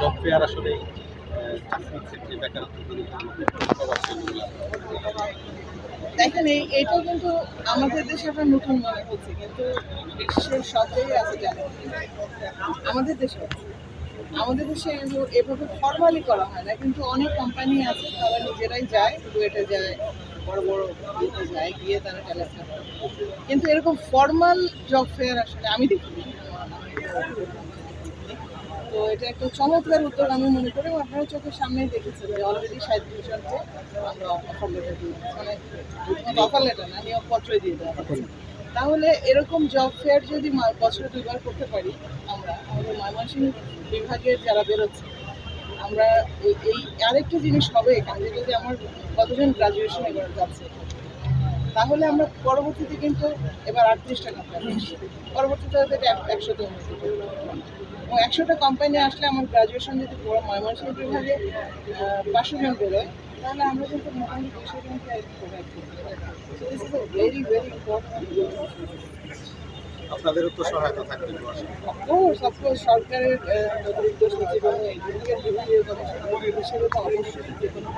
Job fair আসলে দেখেন, এই এটা কিন্তু আমাদের দেশে একটা নতুন মনে হচ্ছে, কিন্তু বিশ্বের সব জায়গায় আছে জানেন আমাদের দেশে আমাদের দেশে এভাবে ফর্মালি করা হয় না, কিন্তু অনেক কোম্পানি আছে, তারা নিজেরাই যায় বুয়েটে যায়, বড় বড় যায়, গিয়ে তারা টেলিফোন কিন্তু এরকম ফর্মাল জব ফেয়ার আসলে আমি দেখিনি তো এটা একটা চমৎকার উদ্যোগ আমি মনে করি। আপনারা চোখের সামনেই দেখেছেন যে অলরেডি সাঁত্রিশ জনকে আমরা অফার লেটার দিয়ে মানে অফার লেটার না নিয়োগপত্রই দিয়ে দেওয়া তাহলে এরকম জব ফেয়ার যদি বছরে দুইবার করতে পারি আমরা আমাদের ময়মনসিংহ বিভাগের যারা বেরোচ্ছে আমরা এই- এই আরেকটা জিনিস হবে এখানে যদি আমার কতজন গ্রাজুয়েশন এবার যাচ্ছে। তাহলে আমরা পরবর্তীতে কিন্তু এবার আটত্রিশটা কোম্পানি পরবর্তীতে হয়তো এটা এক- একশোতে উন্নতি একশোটা কোম্পানি আসলে আমার গ্রাজুয়েশন যদি পুরো ময়মনসিংহ বিভাগে পাঁচশো জন বেরোয়। তাহলে আমরা কিন্তু মোটামুটি দুশো জনকে প্রোভাইড করতে পারি। This is a very very important আপনাদেরও তো সহায়তা থাকবে অফকোর্স অফকোর্স সরকারের অতিরিক্ত সচিব এবং এই বিভাগের কমিশনার হিসেবে তো অবশ্যই যে কোনো